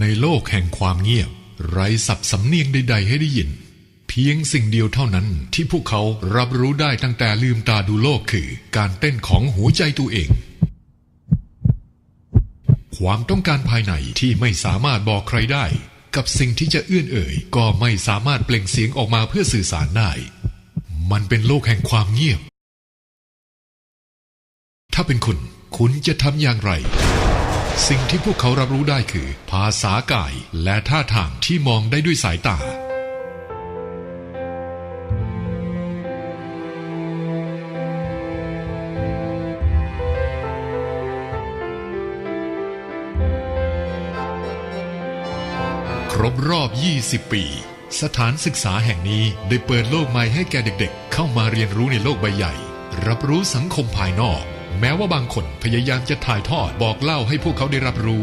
ในโลกแห่งความเงียบ ไร้สับสำเนียงใด ๆ ให้ได้ยิน เพียงสิ่งเดียวเท่านั้นที่พวกเขารับรู้ได้ตั้งแต่ลืมตาดูโลกคือ การเต้นของหัวใจตัวเอง ความต้องการภายในที่ไม่สามารถบอกใครได้ กับสิ่งที่จะเอื้อนเอ่ย ก็ไม่สามารถเปล่งเสียงออกมาเพื่อสื่อสารได้ มันเป็นโลกแห่งความเงียบ ถ้าเป็นคุณ คุณจะทำอย่างไร สิ่งที่พวกเขารับรู้ได้คือ ภาษากายและท่าทางที่มองได้ด้วยสายตา ครบรอบ 20 ปี สถานศึกษาแห่งนี้ได้เปิดโลกใหม่ให้แก่เด็กๆ เข้ามาเรียนรู้ในโลกใบใหญ่ รับรู้สังคมภายนอก แม้ว่าบางคนพยายามจะถ่ายทอดบอกเล่าให้พวกเขาได้รับรู้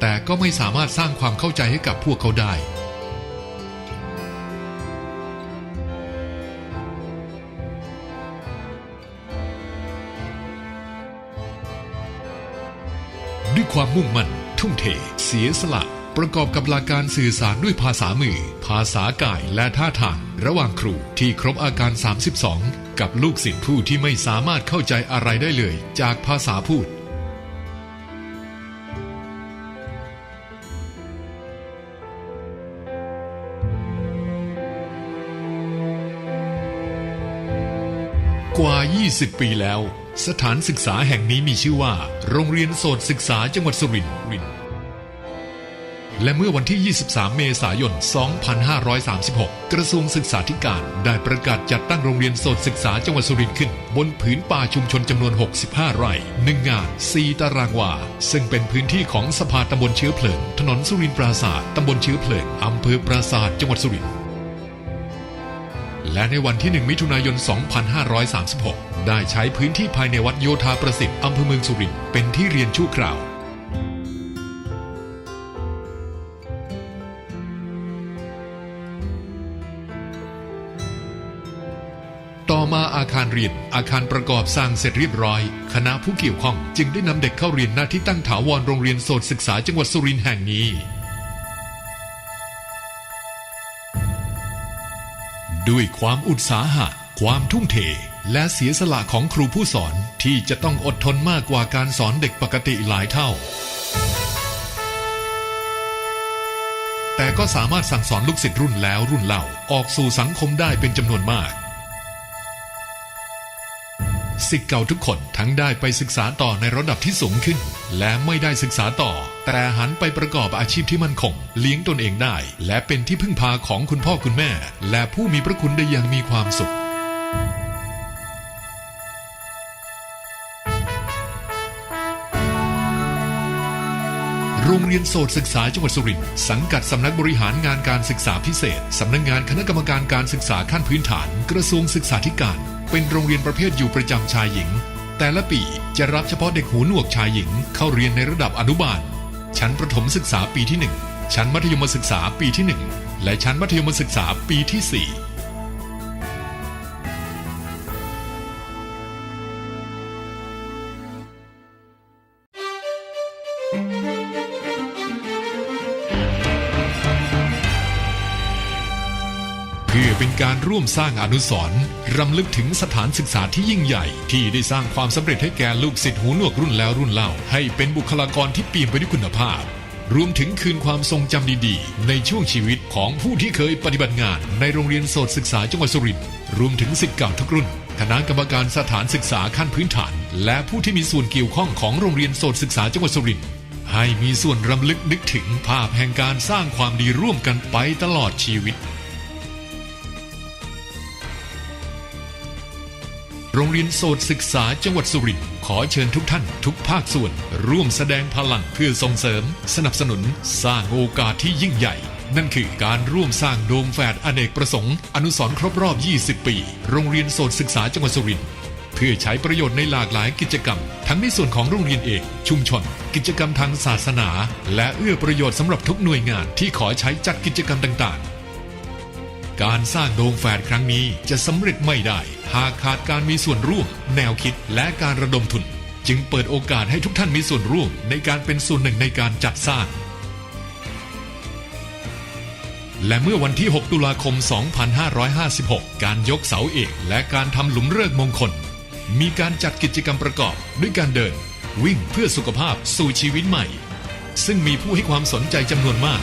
แต่ก็ไม่สามารถสร้างความเข้าใจให้กับพวกเขาได้ ด้วยความมุ่งมั่น ทุ่มเท เสียสละ ประกอบกับหลักการสื่อสารด้วยภาษามือ ภาษากายและท่าทาง ระหว่างครูที่ครบอาการ 32 กับลูกศิษย์ผู้ที่ไม่สามารถเข้าใจอะไรได้เลยจากภาษาพูด กว่า 20 ปีแล้ว สถานศึกษาแห่งนี้มีชื่อว่า โรงเรียนโสตศึกษาจังหวัดสุรินทร์ และเมื่อวันที่ 23 เมษายน 2536 กระทรวงศึกษาธิการได้ประกาศจัดตั้งโรงเรียนโสตศึกษาจังหวัดสุรินทร์ขึ้น บนผืนป่าชุมชนจำนวน 65 ไร่หนึ่งงาน 4 ตารางวา ซึ่งเป็นพื้นที่ของสภาตำบลเชื้อเพลิง ถนนสุรินทร์ปราศาสตร์ตำบลเชื้อเพลิงอำเภอปราศาสตร์จังหวัดสุรินทร์และในวันที่ 1 มิถุนายน 2536 ได้ใช้พื้นที่ภายในวัดโยธาประสิทธิ์อำเภอเมืองสุรินทร์เป็นที่เรียนชั่วคราว ต่อมาอาคารเรียน อาคารประกอบสร้างเสร็จเรียบร้อย คณะผู้เกี่ยวข้องจึงได้นำเด็กเข้าเรียนหน้าที่ตั้งถาวรโรงเรียนโสตศึกษาจังหวัดสุรินทร์แห่งนี้ ด้วยความอุตสาหะ ความทุ่มเท และเสียสละของครูผู้สอนที่จะต้องอดทนมากกว่าการสอนเด็กปกติหลายเท่าแต่ก็สามารถสั่งสอนลูกศิษย์รุ่นแล้วรุ่นเล่าออกสู่สังคมได้เป็นจำนวนมาก สิทธิ์เก่าทุกคนทั้งได้ไปศึกษาต่อในระดับที่สูงขึ้น และไม่ได้ศึกษาต่อ แต่หันไปประกอบอาชีพที่มั่นคง เลี้ยงตนเองได้ และเป็นที่พึ่งพาของคุณพ่อคุณแม่ และผู้มีพระคุณได้อย่างมีความสุขโรงเรียนโสตศึกษาจังหวัดสุรินทร์สังกัดสำนักบริหารงานการศึกษาพิเศษ สำนักงานคณะกรรมการการศึกษาขั้นพื้นฐาน กระทรวงศึกษาธิการ เป็นโรงเรียนประเภทอยู่ประจำชายหญิง แต่ละปีจะรับเฉพาะเด็กหูหนวกชายหญิงเข้าเรียนในระดับอนุบาล ชั้นประถมศึกษาปีที่ 1 ชั้นมัธยมศึกษาปีที่ 1 และชั้นมัธยมศึกษาปีที่ 4 อเป็นการร่วมสร้างอนุสรณ์รำลึกถึงสถานศึกษาที่ยิ่งใหญ่ ที่ได้สร้างความสำเร็จให้แก่ลูกศิษย์หูหนวกรุ่นแล้วรุ่นเล่า ให้เป็นบุคลากรที่เปี่ยมไปด้วยคุณภาพ รวมถึงคืนความทรงจำดีๆ ในช่วงชีวิตของผู้ที่เคยปฏิบัติงาน ในโรงเรียนโสตศึกษาจังหวัดสุรินทร์รวมถึงสิทธิ์เก่าทุกรุ่นคณะกรรมการสถานศึกษาขั้นพื้นฐาน และผู้ที่มีส่วนเกี่ยวข้องของโรงเรียนโสตศึกษาจังหวัดสุรินทร์ให้มีส่วนรำลึกนึกถึงภาพแห่งการสร้างความดีร่วมกันไปตลอดชีวิต โรงเรียนโสตศึกษาจังหวัดสุรินทร์ขอเชิญทุกท่านทุกภาคส่วน ร่วมแสดงพลังเพื่อส่งเสริม สนับสนุน สร้างโอกาสที่ยิ่งใหญ่ นั่นคือการร่วมสร้างโดมแฝดอเนกประสงค์ อนุสรณ์ครบรอบ 20 ปี โรงเรียนโสตศึกษาจังหวัดสุรินทร์เพื่อใช้ประโยชน์ในหลากหลายกิจกรรม ทั้งในส่วนของโรงเรียนเองชุมชน กิจกรรมทางศาสนา และเอื้อประโยชน์สำหรับทุกหน่วยงานที่ขอใช้จัดกิจกรรมต่างๆ การสร้างโดมแฝดครั้งนี้จะสำเร็จไม่ได้ หากขาดการมีส่วนร่วม แนวคิดและการระดมทุน จึงเปิดโอกาสให้ทุกท่านมีส่วนร่วมในการเป็นส่วนหนึ่งในการจัดสร้าง และเมื่อวันที่ 6 ตุลาคม 2556 การยกเสาเอกและการทำหลุมเลิกมงคล มีการจัดกิจกรรมประกอบด้วยการเดิน วิ่งเพื่อสุขภาพสู่ชีวิตใหม่ ซึ่งมีผู้ให้ความสนใจจำนวนมาก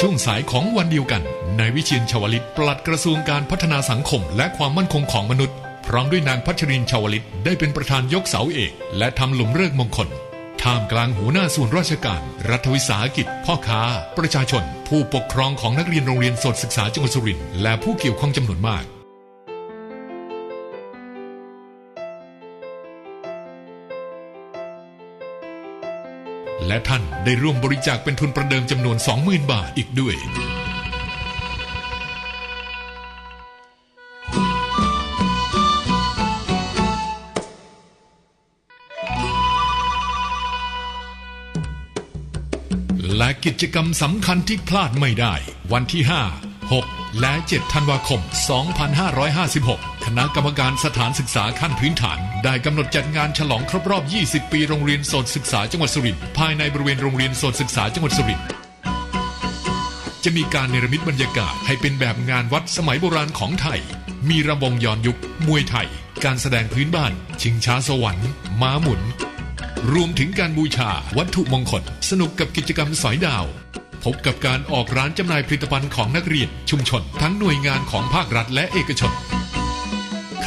ช่วงสายของวันเดียวกัน นายวิเชียนชวลิตปลัดกระทรวงการพัฒนาสังคม และความมั่นคงของมนุษย์ พร้อมด้วยนางพัชรินชวลิตได้เป็นประธานยกเสาเอก และทำหลุมเลิกมงคล ท่ามกลางหัวหน้าส่วนราชการ รัฐวิสาหกิจ พ่อค้า ประชาชน ผู้ปกครองของนักเรียนโรงเรียนสดศึกษาจังหวัดสุรินทร์และผู้เกี่ยวข้องจำนวนมาก และท่านได้ร่วมบริจาคเป็นทุนประเดิมจำนวน 20,000 บาทอีกด้วย และกิจกรรมสำคัญที่พลาดไม่ได้ วันที่ 5 6 และ 7 ธันวาคม 2556 คณะกรรมการสถานศึกษาขั้นพื้นฐาน ได้กำหนดจัดงานฉลองครบรอบ 20 ปีโรงเรียนโสตศึกษาจังหวัดสุรินทร์ภายในบริเวณโรงเรียนโสตศึกษาจังหวัดสุรินทร์จะมีการเนรมิตบรรยากาศให้เป็นแบบงานวัดสมัยโบราณของไทย มีระบงย้อนยุค มวยไทย การแสดงพื้นบ้าน ชิงช้าสวรรค์ ม้าหมุน รวมถึงการบูชาวัตถุมงคล สนุกกับกิจกรรมสอยดาว พบกับการออกร้านจำหน่ายผลิตภัณฑ์ของนักเรียน ชุมชน ทั้งหน่วยงานของภาครัฐและเอกชน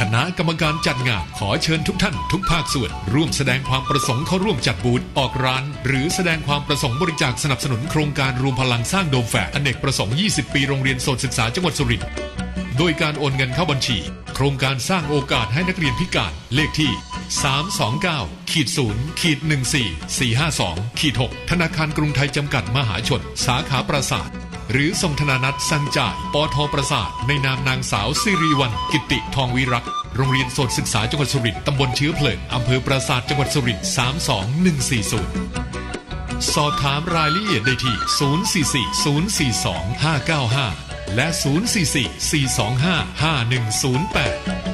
คณะกรรมการจัดงานขอเชิญทุกท่านทุกภาคส่วน ร่วมแสดงความประสงค์เข้าร่วมจัดบูธออกร้าน หรือแสดงความประสงค์บริจาคสนับสนุนโครงการรวมพลังสร้างโดมแฝดอเนกประสงค์ 20 ปีโรงเรียนโสตศึกษาจังหวัดสุรินทร์โดยการโอนเงินเข้าบัญชี โครงการสร้างโอกาสให้นักเรียนพิการเลขที่ 329ขีด0ขีด14452ขีด6ธนาคารกรุงไทยจำกัดมหาชน สาขาปราสาทหรือส่งธนานัตสังจ่าย ปทประสาท ในนามนางสาวสิริวัลกิติทองวิรักโรงเรียนโสตศึกษาจังหวัดสุรินทร์ตำบลเชื้อเพลิงอำเภอปราสาทจังหวัดสุรินทร์32140 สอบถามรายละเอียดได้ที่ 044 042 595 และ 044 425 5108